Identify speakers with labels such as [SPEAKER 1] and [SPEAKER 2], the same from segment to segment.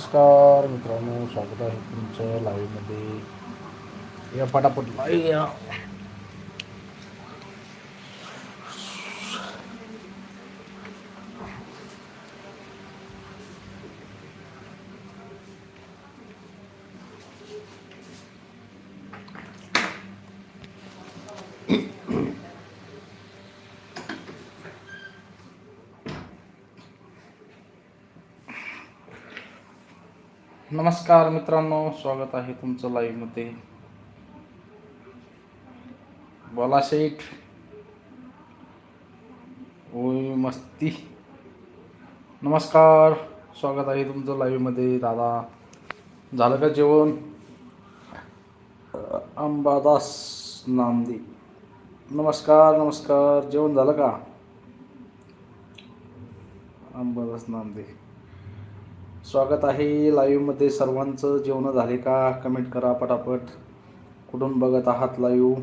[SPEAKER 1] नमस्कार मित्रांनो स्वागत आहे तुमचं लाईव्हमध्ये या पटापट लाईव्ह या नमस्कार मित्रांनो स्वागत आहे तुमचं लाईव्हमध्ये बोला शेठ. ओय मस्ती. नमस्कार स्वागत आहे तुमचं लाईव्हमध्ये दादा. झालं का जेवण? अंबादास नामदी नमस्कार नमस्कार. जेवण झालं का? अंबादास नामदे स्वागत आहे लाईव्हमध्ये सर्वांचं. जेवणं झाले का? कमेंट करा पटापट. कुठून बघत आहात लाईव्ह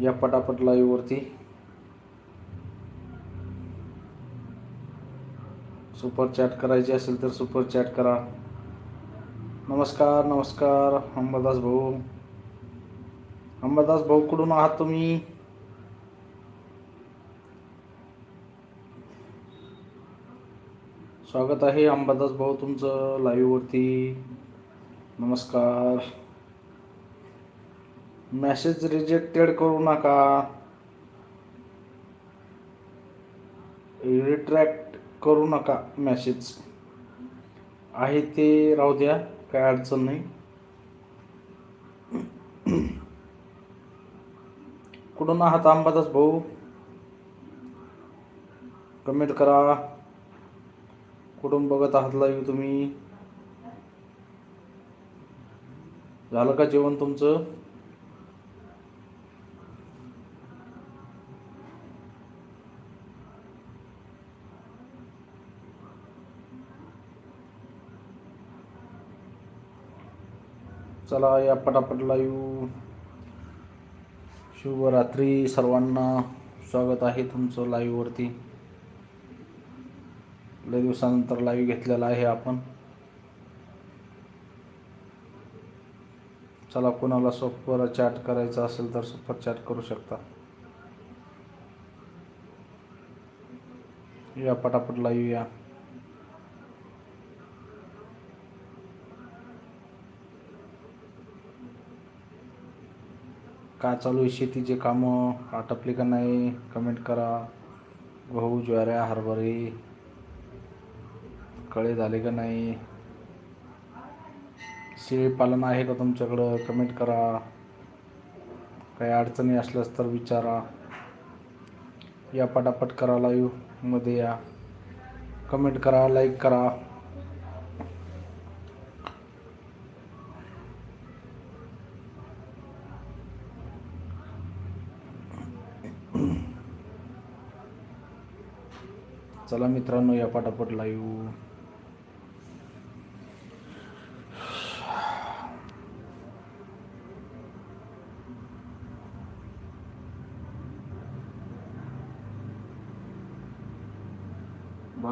[SPEAKER 1] या पटापट लाईव्हवरती सुपर चॅट करायची असेल तर सुपर चॅट करा. नमस्कार नमस्कार. अंबादास भाऊ. अंबादास भाऊ कुठून आहात तुम्ही? स्वागत आहे अंबादास भाऊ तुमचं लाईव्हवरती नमस्कार. मेसेज रिजेक्टेड करू नका. रिट्रॅक्ट करू नका मेसेज आहे ते राहू द्या काय अडचण नाही. कुठून आहात अंबादास भाऊ? कमेंट करा. कुठून बघत आहात लाईव्ह तुम्ही? झालं का जेवण तुमचं? चला या पटापट लाईव्ह शुभरात्री सर्वांना. स्वागत आहे तुमचं लाईव्हवरती लय दिवसानंतर लाईव्ह घेतलेला आहे आपण. चला कोणाला सुपर चॅट करायचं असेल तर सुपर चॅट करू शकता. या पटापट लाईव्ह या. काय चालू आहे शेतीचे कामं? आटपली का नाही? कमेंट करा. गहू ज्वाऱ्या हरभरे. कळे झाले का नाही? शेळीपालन आहे का तुमच्याकडं? कमेंट करा. काही अडचणी असल्यास तर विचारा. या पटापट करा लाईव्हमध्ये या. कमेंट करा लाईक करा. चला मित्रांनो या पटापट लाईव्ह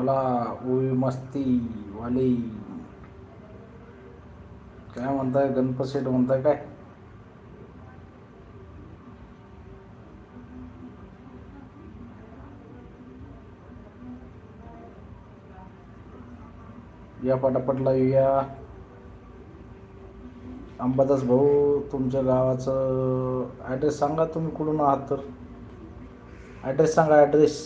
[SPEAKER 1] मला ओवी मस्ती वाली. काय म्हणताय गणपत शेठ म्हणताय काय? या पटापटला लावूया अंबादास भाऊ तुमच्या गावाचं ॲड्रेस सांगा तुम्ही कुठून आहात तर? ॲड्रेस सांगा ॲड्रेस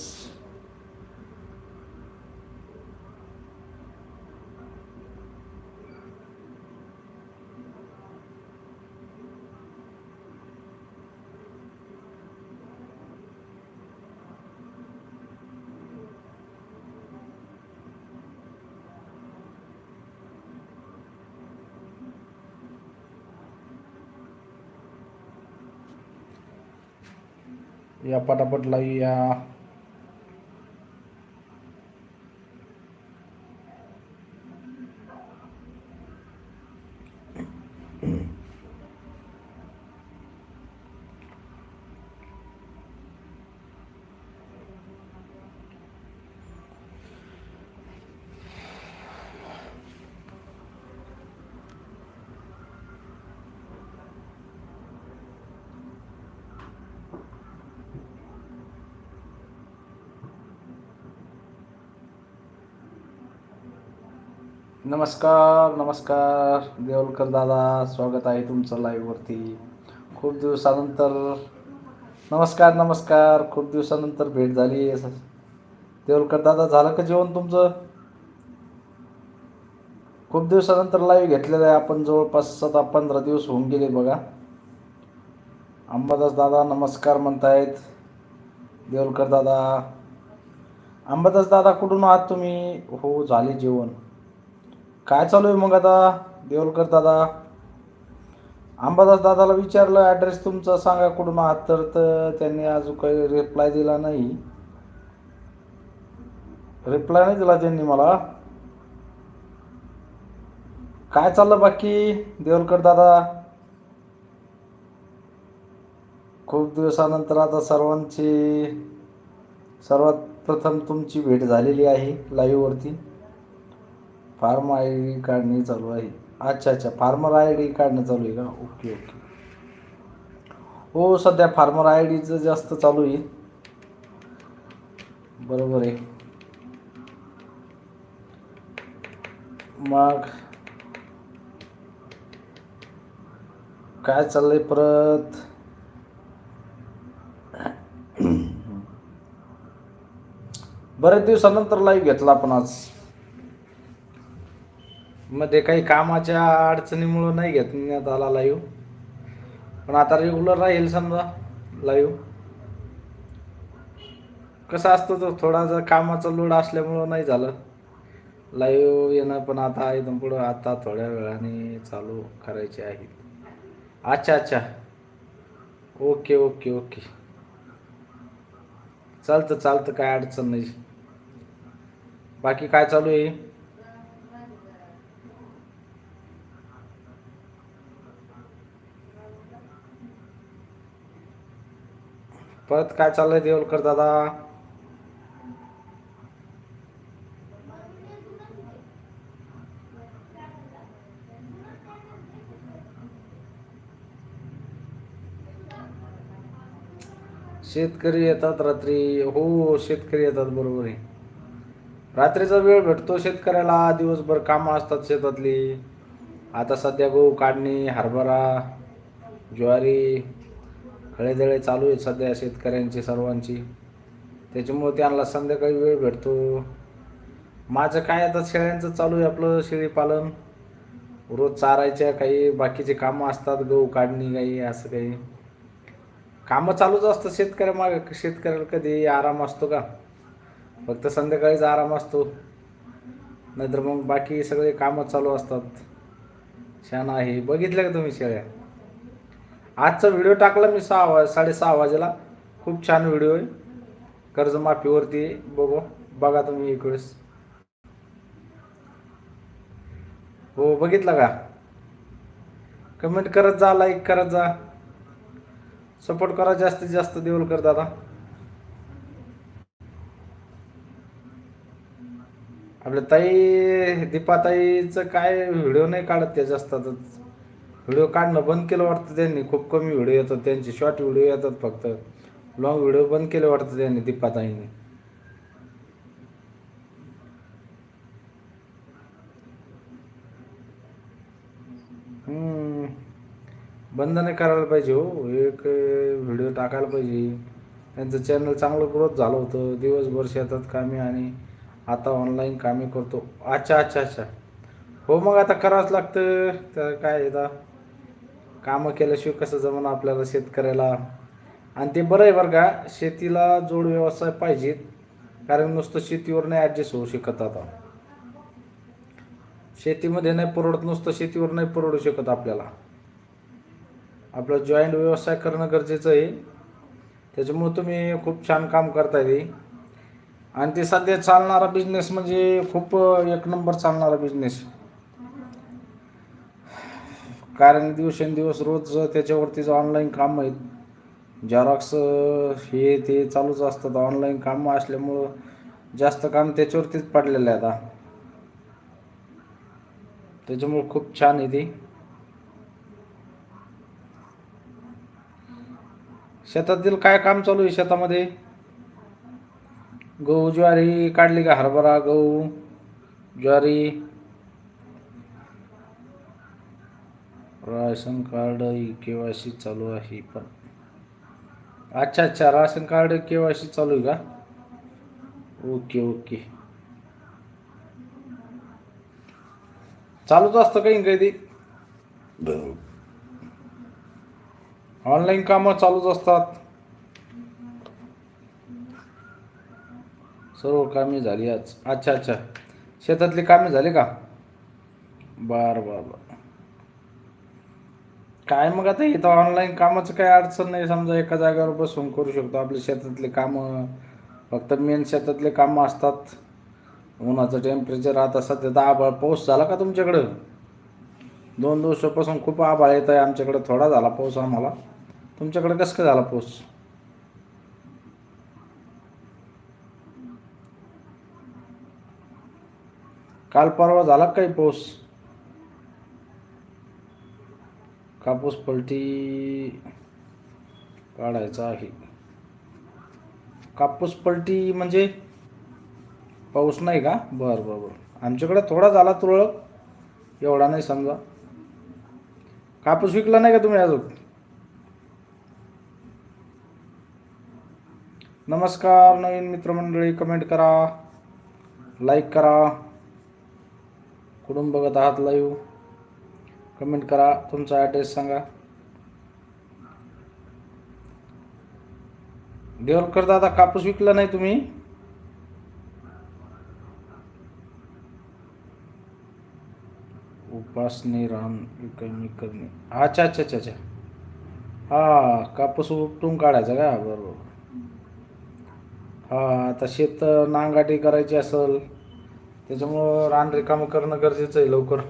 [SPEAKER 1] या पटापट लाईव्ह या नमस्कार नमस्कार. देवलकर दादा स्वागत आहे तुमचं लाईव्हवरती खूप दिवसानंतर नमस्कार नमस्कार. खूप दिवसानंतर भेट झाली. आहे देवलकर दादा झालं का जेवण तुमचं? खूप दिवसानंतर लाईव्ह घेतलेलं आहे. आपण जवळपास सता पंधरा दिवस होऊन गेले बघा. अंबादास दादा नमस्कार म्हणतायत. देवलकर दादा. अंबादास दादा कुठून आहात तुम्ही? हो झाले जेवण. काय चालू आहे मग आता? देवलकर दादा. अंबादास दादाला विचारलं ॲड्रेस तुमचा सांगा कुठून आहात? तर तर त्यांनी अजून काही रिप्लाय दिला नाही. रिप्लाय नाही दिला त्यांनी मला. काय चाललं बाकी देवलकर दादा? खूप दिवसानंतर आता सर्वांची सर्वात प्रथम तुमची भेट झालेली आहे लाईव्हवरती फार्म आय डी काढणे चालू आहे. अच्छा अच्छा. फार्मर आय डी काढणं चालू आहे का? Okay okay. हो सध्या फार्मर आय डीचं जास्त चालू आहे. बरोबर आहे. मग काय चाललंय परत? बऱ्याच दिवसानंतर लाईव्ह घेतला आपण आज. मध्ये काही कामाच्या अडचणीमुळं नाही घेतण्यात आला लाईव्ह पण आता रेग्युलर राहील समजा लाईव्ह कसं असतं तो थोडा जर कामाचा लोड असल्यामुळं नाही झालं. लाईव्ह येणं पण आता एकदम पुढं आता थोड्या वेळाने चालू करायचे आहे अच्छा अच्छा. Okay okay okay. चालतं चालतं काय अडचण नाही. बाकी काय चालू आहे? परत काय चाललंय देवलकर दादा? शेतकरी येतात रात्री. हो शेतकरी येतात बरोबर आहे. रात्रीचा वेळ भेटतो शेतकऱ्याला. दिवसभर कामं असतात शेतातली. आता सध्या गहू काढणी हरभरा ज्वारी खळेदळे चालू आहेत सध्या शेतकऱ्यांची सर्वांची. त्याच्यामुळे त्यांना संध्याकाळी वेळ भेटतो. माझं काय आता शेळ्यांचं चालू आहे आपलं शेळीपालन रोज चारायच्या काही बाकीचे कामं असतात गहू काढणी काही असं काही. कामं चालूच असतं शेतकऱ्या माग शेतकऱ्याला कधी आराम असतो का? फक्त संध्याकाळीच आराम असतो. नाहीतर मग बाकी सगळे कामं चालू असतात. छान आहे. बघितलं का तुम्ही शेळ्या? आजचा व्हिडिओ टाकला मी सहा वाज साडेसहा वाजेला. खूप छान व्हिडिओ आहे. कर्जमाफीवरती बघू बघा तुम्ही एक वेळेस हो बघितलं का? कमेंट करत जा लाईक करत जा. सपोर्ट करा जास्तीत जास्त देवलकर दादा. आपल्या ताई दीपाताईचं काय व्हिडिओ नाही काढत त्या जास्त व्हिडिओ काढणं बंद केलं वाटतं त्यांनी. खूप कमी व्हिडिओ येतात त्यांचे. शॉर्ट व्हिडिओ येतात फक्त. लॉंग व्हिडिओ बंद केले वाटतं त्यांनी दीपाताईंनी. बंद नाही करायला पाहिजे हो. एक व्हिडिओ टाकायला पाहिजे. त्यांचं चॅनल चांगलं ग्रोथ झालं होतं. दिवसभर शेतात कामे आणि आता ऑनलाईन कामे करतो. अच्छा अच्छा अच्छा. हो मग आता करावंच लागतं. तर काय आहे कामं केल्याशिवाय कसं जमणं आपल्याला शेतकऱ्याला? आणि ते बरं आहे बरं का शेतीला जोड व्यवसाय पाहिजेत कारण नुसतं शेतीवर नाही ॲडजस्ट होऊ शकत आता. शेतीमध्ये नाही परवडत नुसतं शेतीवर नाही परवडू शकत आपल्याला. आपलं जॉईंट व्यवसाय करणं गरजेचं आहे. त्याच्यामुळे तुम्ही खूप छान काम करताय ते. आणि ते सध्या चालणारा बिझनेस म्हणजे खूप एक नंबर चालणारा बिझनेस कारण दिवसेंदिवस रोज त्याच्यावरतीच ऑनलाईन काम आहेत झेरॉक्स हे ते चालूच असतात. ऑनलाईन कामं असल्यामुळं जास्त काम त्याच्यावरतीच पडलेलं आहे आता. त्याच्यामुळे खूप छान आहे ते. शेतातील काय काम चालू आहे शेतामध्ये? गहू ज्वारी काढली का हरभरा गहू ज्वारी? राशन कार्ड केवायसी चालू आहे पण. अच्छा अच्छा राशन कार्ड केवायसी चालू आहे का? Okay okay. चालूच असतं काही ना काही ते. ऑनलाईन कामं चालूच असतात. सर्व कामे झाली आज. अच्छा अच्छा. शेतातली कामे झाली का? बर बर बर. काय मग आता इथं ऑनलाईन कामाचं काही अडचण नाही. समजा एका जागेवर बसून करू शकतो. आपल्या शेतातले कामं फक्त मेन शेतातले कामं असतात. उन्हाचं टेम्परेचर आता सध्या तर आभाळ पाऊस झाला का तुमच्याकडं? दोन दिवसापासून खूप आभाळ येत आहे आमच्याकडे. थोडा झाला पाऊस आम्हाला. तुमच्याकडे कसं काय झाला पाऊस? काल परवा झाला काही पाऊस? कापूस पलटी काढायचा आहे. कापूस पलटी म्हणजे पाऊस नाही का? बरं बरं बरं. आमच्याकडे थोडा झाला तुरळक. एवढा नाही समजा. कापूस विकला नाही का तुम्ही अजून? नमस्कार नवीन मित्रमंडळी. कमेंट करा. लाईक करा. कुठून बघत आहात लाईव्ह कमेंट करा तुमचा ॲड्रेस सांगा. देवलकर दादा कापूस विकला नाही तुम्ही? उपासनी राम कमी करणे. अच्छा अच्छा अच्छा अच्छा. हा कापूस उपटून काढायचा का? बरोबर. हा आता शेत नांगाटी करायची असेल त्याच्यामुळं रान रिकामं करणं गरजेचं आहे लवकर.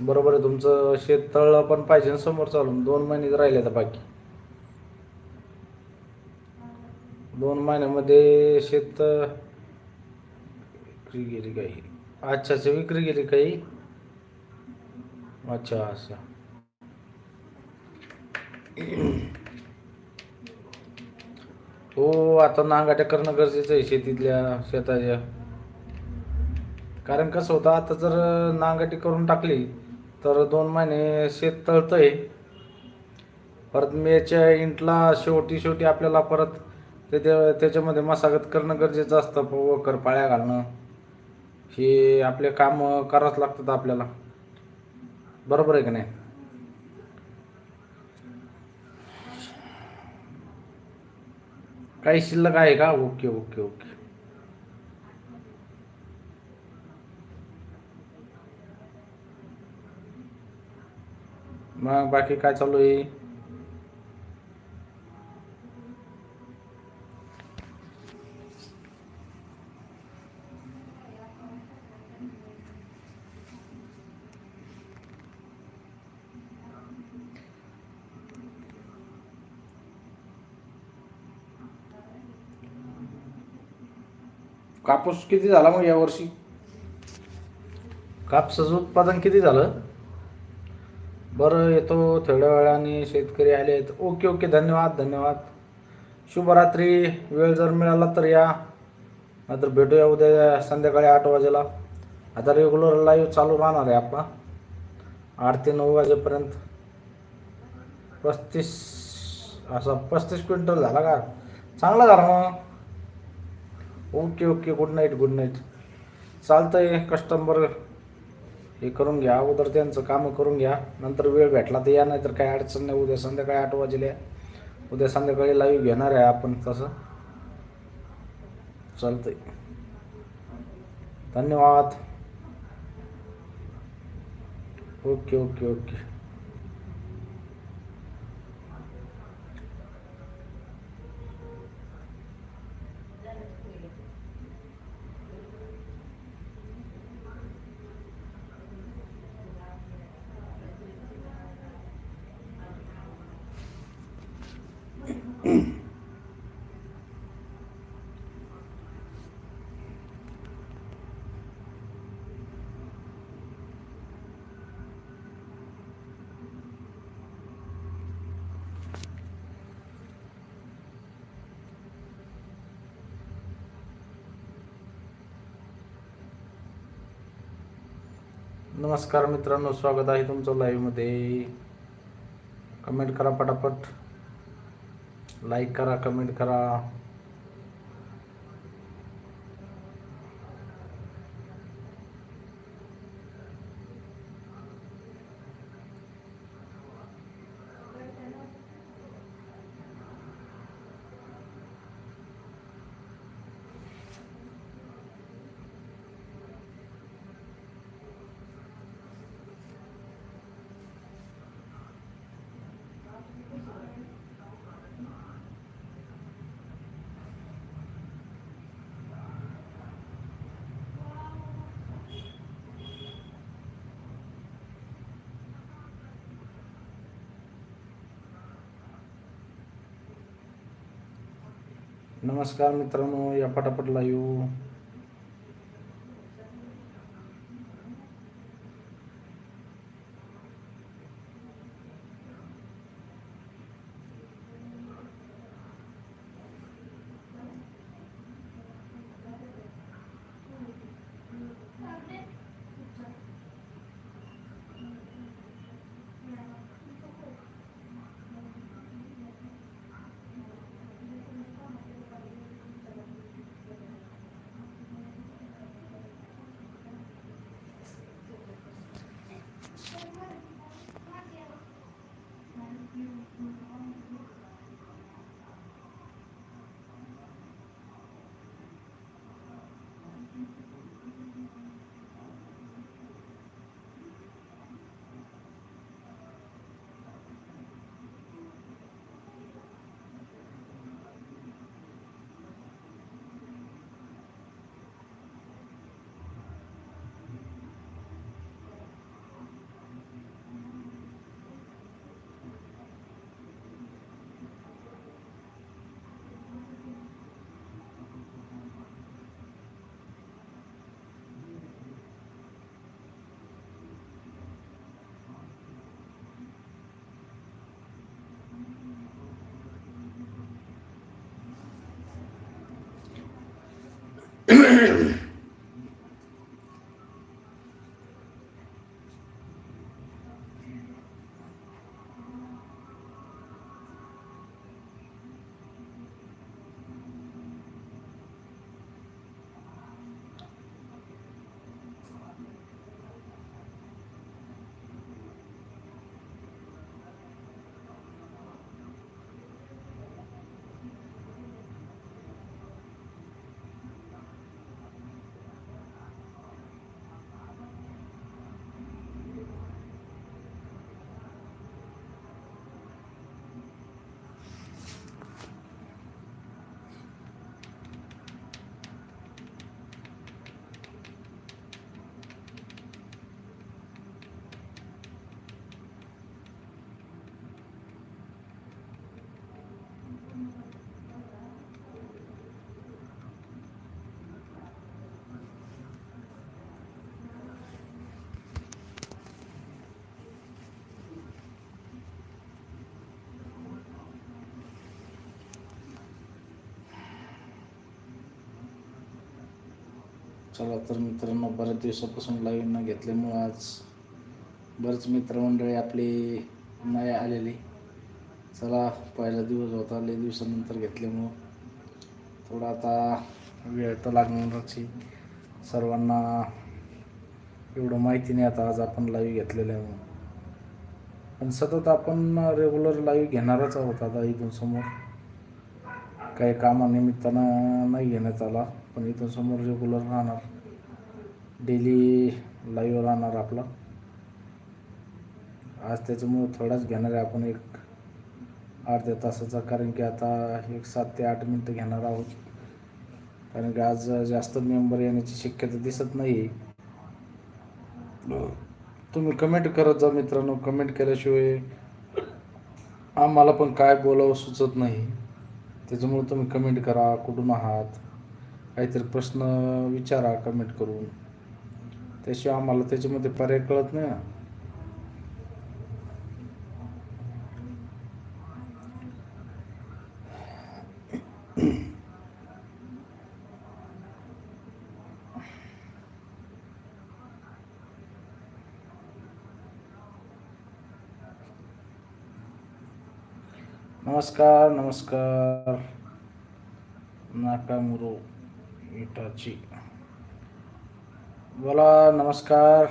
[SPEAKER 1] बरोबर आहे तुमचं शेत तळलं पण पाहिजे ना समोर चालून. दोन महिने राहिले तर बाकी. दोन महिन्यामध्ये शेत विक्री गेली काही? अच्छा अच्छा विक्री गेली काही? अच्छा अच्छा हो आता नांगाट्या करणं गरजेचं आहे शेतीतल्या शेताच्या. कारण कसं होतं आता जर नांगाटी करून टाकली तर दोन महिने शेत तळतंय. परत मेच्या इंटला शेवटी शेवटी आपल्याला परत ते त्याच्यामध्ये मशागत करणं गरजेचं असतं वकर वखर पाळ्या घालणं. हे आपले काम करावंच लागतात आपल्याला. बरोबर आहे का नाही? काही शिल्लक आहे का? Okay okay okay. मग बाकी काय चालू आहे? कापूस किती झाला मग यावर्षी कापसाचं उत्पादन किती झालं? बरं येतो थोड्या वेळाने शेतकरी आले ओके ओके धन्यवाद धन्यवाद. शुभरात्री. वेळ जर मिळाला तर या. नाहीतर भेटूया उद्या संध्याकाळी आठ वाजेला. आता रेग्युलर लाईव्ह चालू राहणार आहे आपला. आठ ते नऊ वाजेपर्यंत. पस्तीस असा पस्तीस क्विंटल झाला का? चांगला झाला मग okay okay. Good night good night चालतंय कस्टमर हे करून घ्या अगोदर त्यांचं कामं करून घ्या नंतर वेळ भेटला तर या नाही तर काही अडचण नाही उद्या संध्याकाळी आठ वाजले. उद्या संध्याकाळी लाईव्ह घेणार आहे आपण तसं. चालतंय. धन्यवाद. Okay okay okay. नमस्कार मित्रांनो स्वागत आहे तुमचं लाईव्हमध्ये कमेंट करा पटापट. लाईक करा कमेंट करा. नमस्कार मित्रांनो या पटापट लाईव्ह चला तर मित्रांनो बऱ्याच दिवसापासून लाईव्ह न घेतल्यामुळं आज बरेच मित्रमंडळी आपली नाही आलेली. चला पहिला दिवस होता लई दिवसानंतर घेतल्यामुळं. थोडा आता वेळ तर लागणारच सर्वांना एवढं माहिती नाही आता आज आपण लाईव्ह घेतलेल्या आहे म्हणून पण सतत आपण रेग्युलर लाईव्ह घेणारच आहोत आता इथून समोर. काही कामानिमित्तानं नाही घेण्यात आला. पण इथून समोर रेग्युलर राहणार डेली लाईव्ह राहणार आपला. आज त्याच्यामुळं थोडाच घेणार आहे आपण एक अर्ध्या तासाचा कारण की आता एक सात ते आठ मिनटं घेणार आहोत. कारण की आज जास्त मेंबर येण्याची शक्यता दिसत नाही तुम्ही कमेंट करत जा मित्रांनो. कमेंट केल्याशिवाय आम्हाला पण काय बोलावं सुचत नाही. त्याच्यामुळे तुम्ही कमेंट करा. कुठून आहात? काहीतरी प्रश्न विचारा कमेंट करून. त्याशिवाय आम्हाला त्याच्यामध्ये पर्याय कळत नाही. नमस्कार नमस्कार. नाकामुरो इटाची बोला नमस्कार.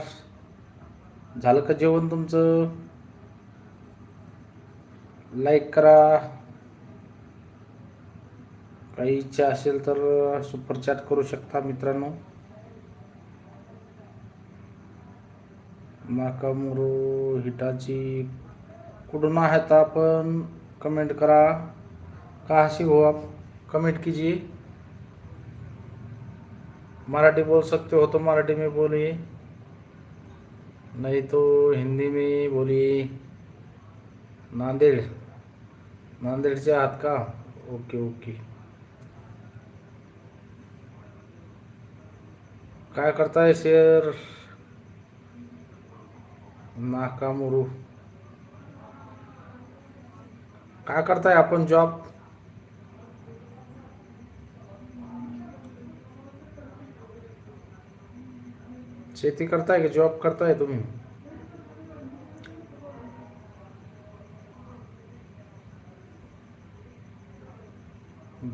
[SPEAKER 1] झालं का जेवण तुमचं? लाईक करा. काही इच्छा असेल तर सुपर चॅट करू शकता मित्रांनो. नाकामुरो हिटाची कुठून आहात आपण? कमेंट करा. का से हो आप कमेंट कीजिए मराठी बोल सकते हो तो मराठी में बोलिए। नहीं तो हिंदी में बोलिए। नांदेड़। नांदेड़ से आहात का? Okay okay. काय करताय शेर? नाकामुरू। काय करताय आपण जॉब शेती करताय का जॉब करताय तुम्ही?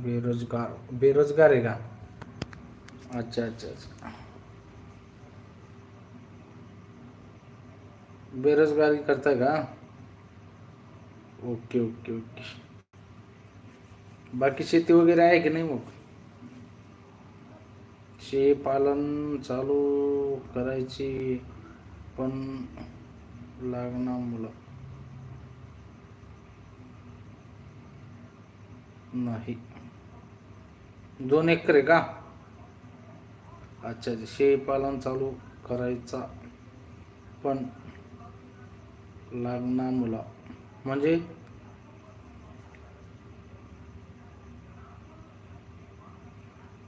[SPEAKER 1] बेरोजगार बेरोजगार आहे का अच्छा अच्छा अच्छा। बेरोजगारी करताय का ओके ओके ओके। बाकी शेती वगैरे आहे की नाही मग शेपालन चालू करायची पण लागणार मुलं. नाही. दोन एकर आहे का? अच्छा अच्छा. शेपालन चालू करायचा पण लागणार मुला. म्हणजे?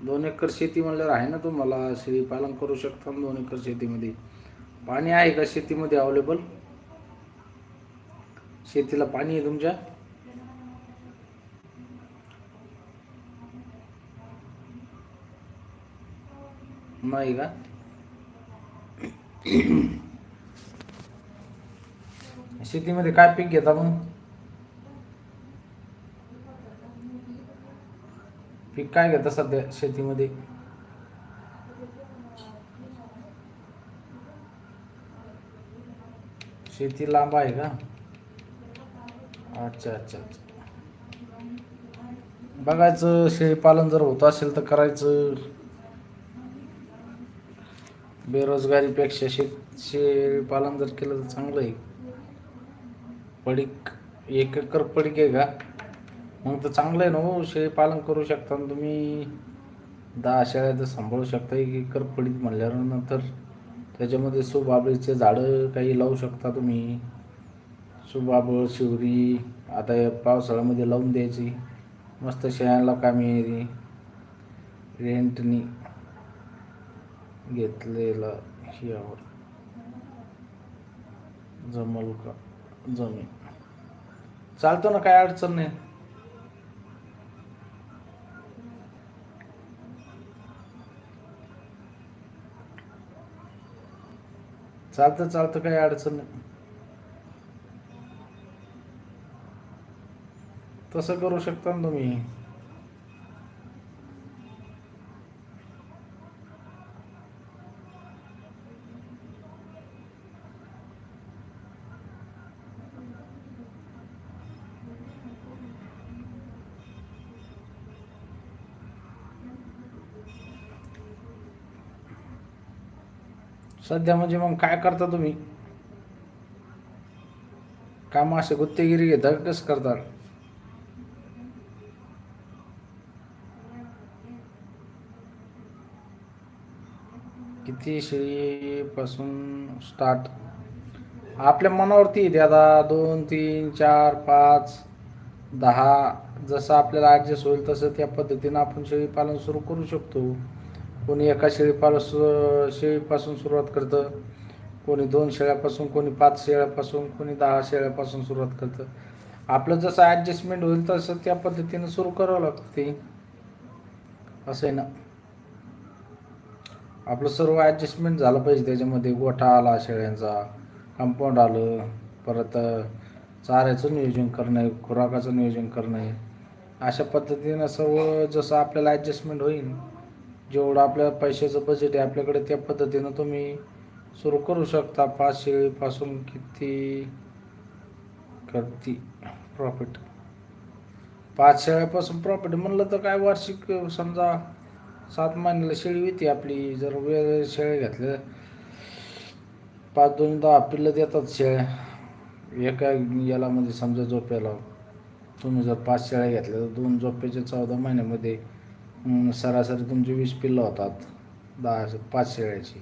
[SPEAKER 1] दोन एकर शेती म्हणल्यावर आहे ना तुम्हाला शेळीपालन करू शकता दोन एकर शेतीमध्ये. पाणी आहे का शेतीमध्ये अवेलेबल शेतीला पाणी आहे तुमच्या? नाही का? शेतीमध्ये काय पीक घेता मग पीक काय घेतं सध्या शेतीमध्ये? शेती लांब आहे का? अच्छा अच्छा अच्छा. बघायचं शेळीपालन जर होत असेल तर करायचं. बेरोजगारीपेक्षा शेत शेळीपालन जर केलं तर चांगलं आहे. पडीक एक एकर पडीक आहे का? मग तर चांगलं आहे ना हो शेळीपालन करू शकता ना तुम्ही दहा शेळ्या तर सांभाळू शकता. एक एकर पडीक म्हणल्यावर नंतर त्याच्यामध्ये सुबाबळीचे झाडं काही लावू शकता तुम्ही. सुबाबळ शिवरी आता या पावसाळ्यामध्ये लावून द्यायची. मस्त शेळ्यांना कामी येते रेंटनी घेतलेला यावर. जमल का? जमीन चालतो ना काय अडचण नाही. चालतं चालतं काही अडचण नाही. तसं करू शकता ना तुम्ही. सध्या म्हणजे मग काय करता तुम्ही? काम असे गुत्तेगिरी घेता कसं करता? किती शेळीपासून स्टार्ट आपल्या मनावरती दादा दोन तीन चार पाच दहा. जसं आपल्याला ॲडजस्ट होईल तसं त्या पद्धतीनं आपण शेळीपालन सुरू करू शकतो. कोणी एका शेळीपाल सु शेळीपासून सुरुवात करतं कोणी दोन शेळ्यापासून कोणी पाच शेळ्यापासून कोणी दहा शेळ्यापासून सुरुवात करतं. आपलं जसं ॲडजस्टमेंट होईल तसं त्या पद्धतीनं सुरू करावं लागतं ते. असं आहे ना? आपलं सर्व ॲडजस्टमेंट झालं पाहिजे त्याच्यामध्ये. गोठा आला शेळ्यांचा. कंपाऊंड आलं. परत चाऱ्याचं नियोजन करणं आहे खुराकाचं नियोजन करणं. आहे अशा पद्धतीनं सर्व जसं आपल्याला ॲडजस्टमेंट होईल जेवढं आपल्या पैशाचं बजेट आहे आपल्याकडे त्या पद्धतीनं तुम्ही सुरू करू शकता. पाच शेळीपासून किती करती प्रॉफिट पाच शेळ्यापासून प्रॉफिट म्हणलं तर काय वार्षिक समजा सात महिन्याला शेळी होती आपली. जर वेळ शेळ्या घेतल्या पाच दोन दहा पिल्लं देतात शेळ्या. एका याला म्हणजे समजा झोप्याला तुम्ही जर पाच शेळ्या घेतल्या तर दोन झोप्याच्या चौदा महिन्यामध्ये सरासरी तुमची वीस पिल्लं होतात. दहा पाच शेळ्याची.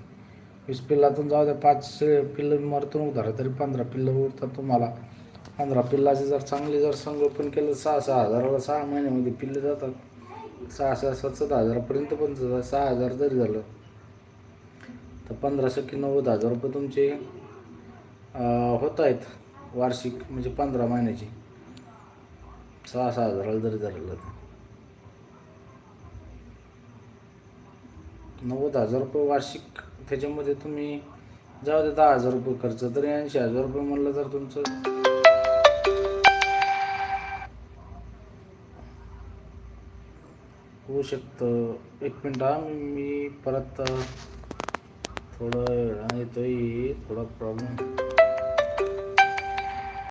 [SPEAKER 1] वीस पिल्लातून जाऊ द्या पाच शेळ पिल्लं मरतून उधारा तरी पंधरा पिल्लं उरतात तुम्हाला. पंधरा पिल्लाचे जर चांगले जर संगोपन केलं सहा सहा हजाराला सहा महिन्यामध्ये पिल्ले जातात. सहा सहा सात सात हजारापर्यंत पण जातात. सहा हजार जरी झालं तर पंधराशे की नव्वद हजार रुपये तुमचे होत आहेत वार्षिक म्हणजे पंधरा महिन्याची. सहा सहा हजाराला जरी झालेलं नव्वद हजार रुपये वार्षिक. त्याच्यामध्ये तुम्ही जाऊ दे दहा हजार रुपये खर्च तरी ऐंशी हजार रुपये म्हणलं तर तुमचं. होऊ शकतं. एक मिनिट हा मी परत थोडं येतोय. थोडा प्रॉब्लेम